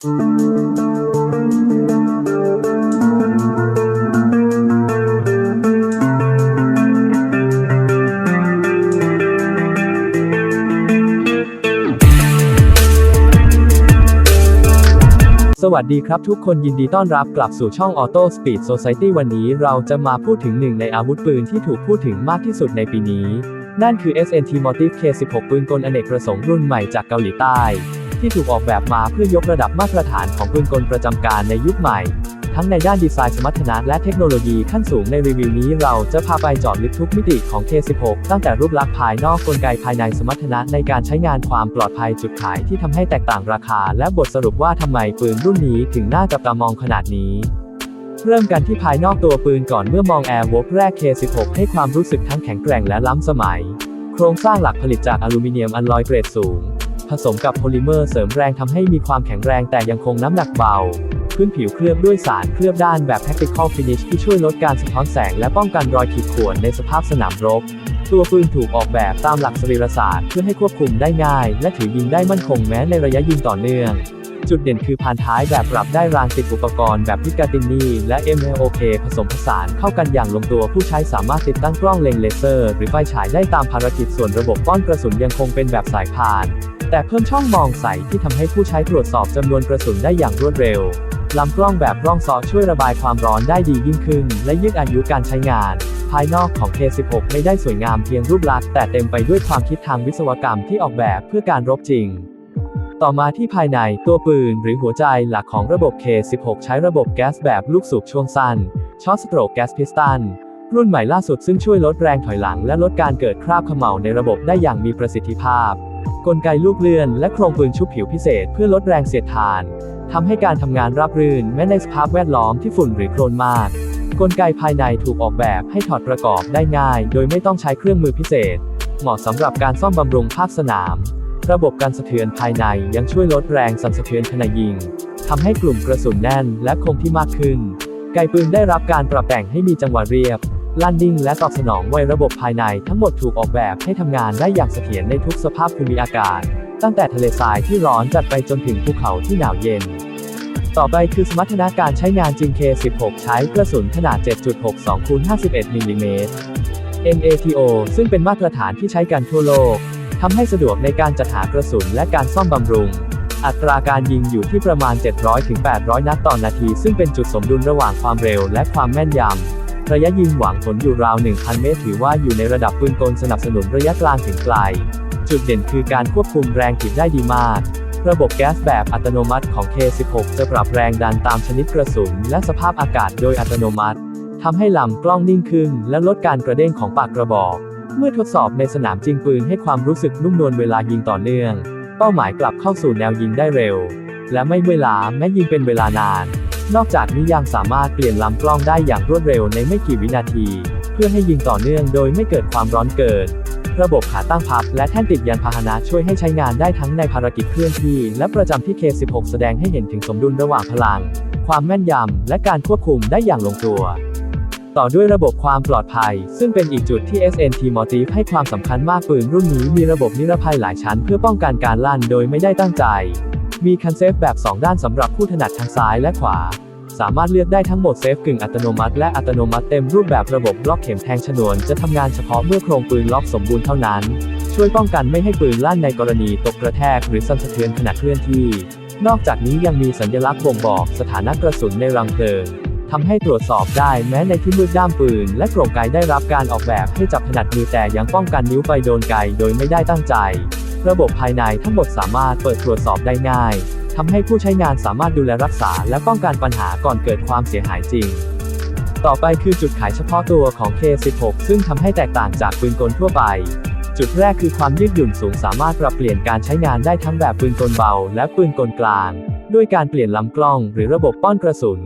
สวัสดีครับทุกคนยินดีต้อนรับกลับสู่ช่อง Auto Speed Society วันนี้เราจะมาพูดถึงหนึ่งในอาวุธปืนที่ถูกพูดถึงมากที่สุดในปีนี้ นั่นคือ SNT Motif K16 ปืนกลอเนกประสงค์รุ่นใหม่จากเกาหลีใต้ ที่ถูกออกแบบมาเพื่อยกระดับมาตรฐานของปืนกลประจำการในยุคใหม่ ทั้งในด้านดีไซน์สมรรถนะและเทคโนโลยีขั้นสูงในรีวิวนี้เราจะพาไปจาะลึกทุกมิติของ K16 ตั้งแต่รูปลักษณ์ภายนอกกลไกภายในสมรรถนะในการใช้งานความปลอดภัยจุดขายที่ทำให้แตกต่างราคา และบทสรุปว่าทำไมปืนรุ่นนี้ถึงน่าจับตามองขนาดนี้เริ่มกันที่ภายนอกตัวปืนก่อนเมื่อมอง Air w o r k แรก K16 ให้ความรู้สึกทั้งแข็งแกร่งและล้ำสมัย โครงสร้างหลักผลิตจากอลูมิเนียมอัลลอยเกรดสูง ผสมกับโพลิเมอร์เสริมแรงทำให้มีความแข็งแรงแต่ยังคงน้ำหนักเบา พื้นผิวเคลือบด้วยสารเคลือบด้านแบบ Tactical Finish ที่ช่วยลดการสะท้อนแสงและป้องกันรอยขีดข่วนในสภาพสนามรบ ตัวปืนถูกออกแบบตามหลักสรีรศาสตร์เพื่อให้ควบคุมได้ง่าย และถือยิงได้มั่นคงแม้ในระยะยิงต่อเนื่อง จุดเด่นคือพานท้ายแบบปรับได้รางติดอุปกรณ์แบบพิกาตินีและ MLOK ผสมผสานเข้ากันอย่างลงตัวผู้ใช้สามารถติดตั้งกล้องเล็งเลเซอร์ หรือไฟฉายได้ตามภารกิจส่วนระบบป้อนกระสุนยังคงเป็นแบบสายพาน แต่เพิ่มช่องมองใสที่ทำให้ผู้ใช้ตรวจสอบจำนวนกระสุนได้อย่างรวดเร็วลำกล้องแบบร่องซอช่วยระบายความร้อนได้ดียิ่งขึ้น และยืดอายุการใช้งาน ภายนอกของ K16 ไม่ได้สวยงามเพียงรูปลักษณ์แต่เต็มไปด้วยความคิดทางวิศวกรรมที่ออกแบบเพื่อการรบจริง ต่อมาที่ภายในตัวปืนหรือหัวใจหลักของระบบ K16 ใช้ระบบแก๊สแบบลูกสูบช่วงสั้นช็อตสโตรกแก๊สพิสตันรุ่นใหม่ล่าสุดซึ่งช่วยลดแรงถอยหลังและลดการเกิดคราบเขม่าในระบบได้อย่างมีประสิทธิภาพ กลไกลูกเลื่อนและโครงปืนชุบผิวพิเศษเพื่อลดแรงเสียดทานทำให้การทำงานราบรื่นแม้ในสภาพแวดล้อมที่ฝุ่นหรือโคลนมาก กลไกภายในถูกออกแบบให้ถอดประกอบได้ง่าย โดยไม่ต้องใช้เครื่องมือพิเศษ เหมาะสำหรับการซ่อมบำรุงภาคสนาม ระบบการสะเทือนภายในยังช่วยลดแรงสั่นสะเทือนขณะยิงทำให้กลุ่มกระสุนแน่นและคงที่มากขึ้น ไกปืนได้รับการปรับแต่งให้มีจังหวะเรียบลั่นนิ่งและตอบสนองไวระบบภายในทั้งหมดถูกออกแบบให้ทำงานได้อย่างเสถียรในทุกสภาพภูมิอากาศ ตั้งแต่ทะเลทรายที่ร้อนจัดไปจนถึงภูเขาที่หนาวเย็น ต่อไปคือสมรรถนะการใช้งานจริง K16 ใช้กระสุนขนาด 7.62คูณ51 มิลลิเมตร NATO ซึ่งเป็นมาตรฐานที่ใช้กันทั่วโลก ทำให้สะดวกในการจัดหากระสุนและการซ่อมบำรุง อัตราการยิงอยู่ที่ประมาณ 700-800 นัดต่อนาที ซึ่งเป็นจุดสมดุลระหว่างความเร็วและความแม่นยำ ระยะยิงหวังผลอยู่ราว 1,000 เมตร ถือว่าอยู่ในระดับปืนกลสนับสนุนระยะกลางถึงไกล จุดเด่นคือการควบคุมแรงถีบได้ดีมาก ระบบแก๊สแบบอัตโนมัติของ K16 จะปรับแรงดันตามชนิดกระสุนและสภาพอากาศโดยอัตโนมัติทำให้ลำกล้องนิ่งขึ้นและลดการกระเด้งของปากกระบอก เมื่อทดสอบในสนามจริงปืนให้ความรู้สึกนุ่มนวลเวลายิงต่อเนื่อง เป้าหมายกลับเข้าสู่แนวยิงได้เร็ว และไม่เวลาแม้ยิงเป็นเวลานาน นอกจากนี้ยังสามารถเปลี่ยนลำกล้องได้อย่างรวดเร็วในไม่กี่วินาที เพื่อให้ยิงต่อเนื่องโดยไม่เกิดความร้อนเกิน ระบบขาตั้งพับและแท่นติดยานพาหนะช่วยให้ใช้งานได้ทั้งในภารกิจเคลื่อนที่ และประจำที่ K16 แสดงให้เห็นถึงสมดุลระหว่างพลัง ความแม่นยำและการควบคุมได้อย่างลงตัว ต่อด้วยระบบความปลอดภัย ซึ่งเป็นอีกจุดที่ SNT Motif ให้ความสำคัญมากปืนรุ่นนี้มีระบบนิรภัยหลายชั้นเพื่อป้องกันการลั่นโดยไม่ได้ตั้งใจ มีคันเซฟแบบ 2 ด้านสำหรับผู้ถนัดทางซ้ายและขวา สามารถเลือกได้ทั้งโหมดเซฟกึ่งอัตโนมัติและอัตโนมัติเต็มรูปแบบระบบบล็อกเข็มแทงชนวนจะทำงานเฉพาะเมื่อโครงปืนล็อกสมบูรณ์เท่านั้น ช่วยป้องกันไม่ให้ปืนลั่นในกรณีตกกระแทกหรือสั่นสะเทือนขณะเคลื่อนที่ นอกจากนี้ยังมีสัญลักษณ์บ่งบอกสถานะกระสุนในรังเพลิง ทำให้ตรวจสอบได้แม้ในที่มืดด้ามปืน และโครงไกได้รับการออกแบบให้จับถนัดมือแต่ยังป้องกันนิ้วไปโดนไกโดยไม่ได้ตั้งใจ ระบบภายในทั้งหมดสามารถเปิดตรวจสอบได้ง่ายทำให้ผู้ใช้งานสามารถดูแลรักษาและป้องกันปัญหาก่อนเกิดความเสียหายจริง ต่อไปคือจุดขายเฉพาะตัวของ K16 ซึ่งทำให้แตกต่างจากปืนกลทั่วไป จุดแรกคือความยืดหยุ่นสูงสามารถปรับเปลี่ยนการใช้งานได้ทั้งแบบปืนกลเบา และปืนกลกลาง ด้วยการเปลี่ยนลำกล้อง หรือระบบป้อนกระสุน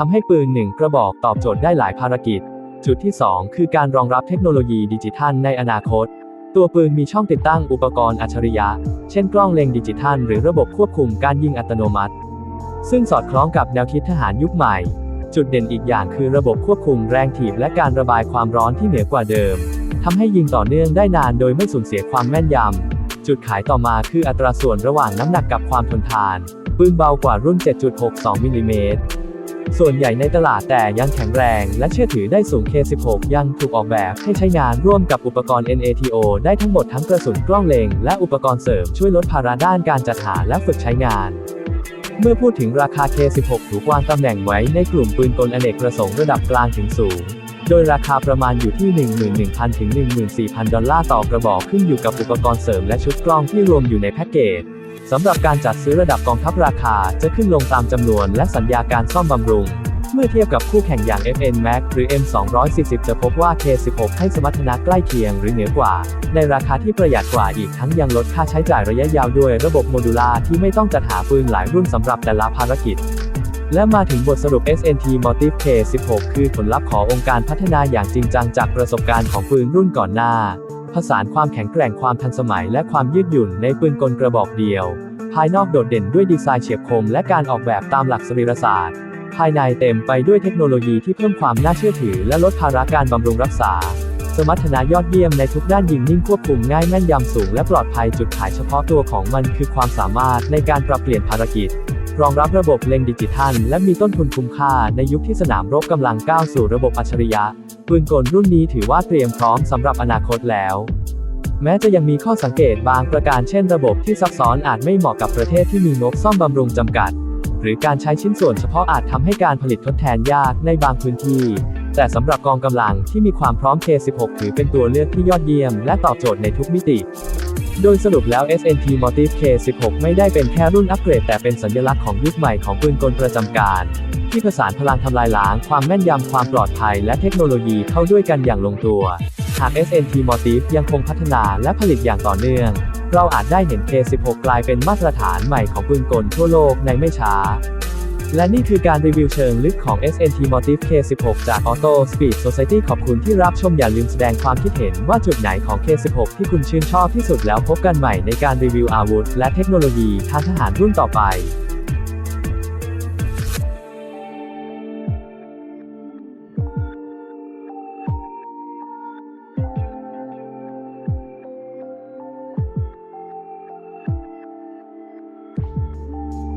ทำให้ปืนหนึ่งกระบอกตอบโจทย์ได้หลายภารกิจ จุดที่ 2 คือการรองรับเทคโนโลยีดิจิทัลในอนาคต ตัวปืนมีช่องติดตั้งอุปกรณ์อัจฉริยะ เช่นกล้องเล็งดิจิทัล หรือระบบควบคุมการยิงอัตโนมัติ ซึ่งสอดคล้องกับแนวคิดทหารยุคใหม่ จุดเด่นอีกอย่างคือระบบควบคุมแรงถีบและการระบายความร้อนที่เหนือกว่าเดิมทำให้ยิงต่อเนื่องได้นานโดยไม่สูญเสียความแม่นยำ จุดขายต่อมาคืออัตราส่วนระหว่างน้ำหนักกับความทนทาน ปืนเบากว่ารุ่น 7.62 มิลลิเมตร ส่วนใหญ่ในตลาดแต่ยังแข็งแรงและเชื่อถือได้สูง K16 ยังถูกออกแบบให้ใช้งานร่วมกับอุปกรณ์ NATO ได้ทั้งหมดทั้งกระสุนกล้องเล็งและอุปกรณ์เสริมช่วยลดภาระด้านการจัดหาและฝึกใช้งาน เมื่อพูดถึงราคา K16 ถูกวางตำแหน่งไว้ในกลุ่มปืนกลอเนกประสงค์ระดับกลางถึงสูงโดยราคาประมาณอยู่ที่ 11,000 ถึง 14,000 ดอลลาร์ต่อกระบอกขึ้นอยู่กับอุปกรณ์เสริมและชุดกล้องที่รวมอยู่ในแพ็กเกจ สำหรับการจัดซื้อระดับกองทัพราคาจะขึ้นลงตามจำนวนและสัญญาการซ่อมบำรุง เมื่อเทียบกับคู่แข่งอย่าง FN Max หรือ M240 จะพบว่า K16 ให้สมรรถนะใกล้เคียงหรือเหนือกว่า ในราคาที่ประหยัดกว่าอีกทั้งยังลดค่าใช้จ่ายระยะยาวด้วยระบบโมดูลาร์ที่ไม่ต้องจัดหาปืนหลายรุ่นสำหรับแต่ละภารกิจและมาถึงบทสรุป SNT Motive K16 คือผลลัพธ์ขององค์การพัฒนาอย่างจริงจังจากประสบการณ์ของปืนรุ่นก่อนหน้า ผสานความแข็งแกร่งความทันสมัยและความยืดหยุ่นในปืนกลกระบอกเดียว ภายนอกโดดเด่นด้วยดีไซน์เฉียบคมและการออกแบบตามหลักสรีรศาสตร์ ภายในเต็มไปด้วยเทคโนโลยีที่เพิ่มความน่าเชื่อถือและลดภาระการบำรุงรักษา สมรรถนะยอดเยี่ยมในทุกด้านยิงนิ่งควบคุมง่ายแม่นยำสูงและปลอดภัยจุดขายเฉพาะตัวของมันคือความสามารถในการปรับเปลี่ยนภารกิจ รองรับระบบเล็งดิจิทัล และมีต้นทุนคุ้มค่าในยุคที่สนามรบกำลังก้าวสู่ระบบอัจฉริยะ ปืนกลรุ่นนี้ถือว่าเตรียมพร้อมสำหรับอนาคตแล้ว แม้จะยังมีข้อสังเกตบางประการเช่นระบบที่ซับซ้อนอาจไม่เหมาะกับประเทศที่มีงบซ่อมบำรุงจำกัด หรือการใช้ชิ้นส่วนเฉพาะอาจทำให้การผลิตทดแทนยากในบางพื้นที่ แต่สำหรับกองกำลังที่มีความพร้อม K16 ถือเป็นตัวเลือกที่ยอดเยี่ยม และตอบโจทย์ในทุกมิติ โดยสรุปแล้ว SNT Motive K16 ไม่ได้เป็นแค่รุ่นอัปเกรดแต่เป็นสัญลักษณ์ของยุคใหม่ของปืนกลประจำการ ที่ผสานพลังทำลายล้าง ความแม่นยำความปลอดภัย และเทคโนโลยีเข้าด้วยกันอย่างลงตัว หาก SNT Motive ยังคงพัฒนาและผลิตอย่างต่อเนื่อง เราอาจได้เห็น K16 กลายเป็นมาตรฐานใหม่ของปืนกลทั่วโลกในไม่ช้า และนี่คือการรีวิวเชิงลึกของ SNT Motive K16 จาก Auto Speed Society ขอบคุณที่รับชมอย่าลืมแสดงความคิดเห็นว่าจุดไหนของ K16 ที่คุณชื่นชอบที่สุดแล้วพบกันใหม่ในการรีวิวอาวุธ และเทคโนโลยีทางทหารรุ่นต่อไป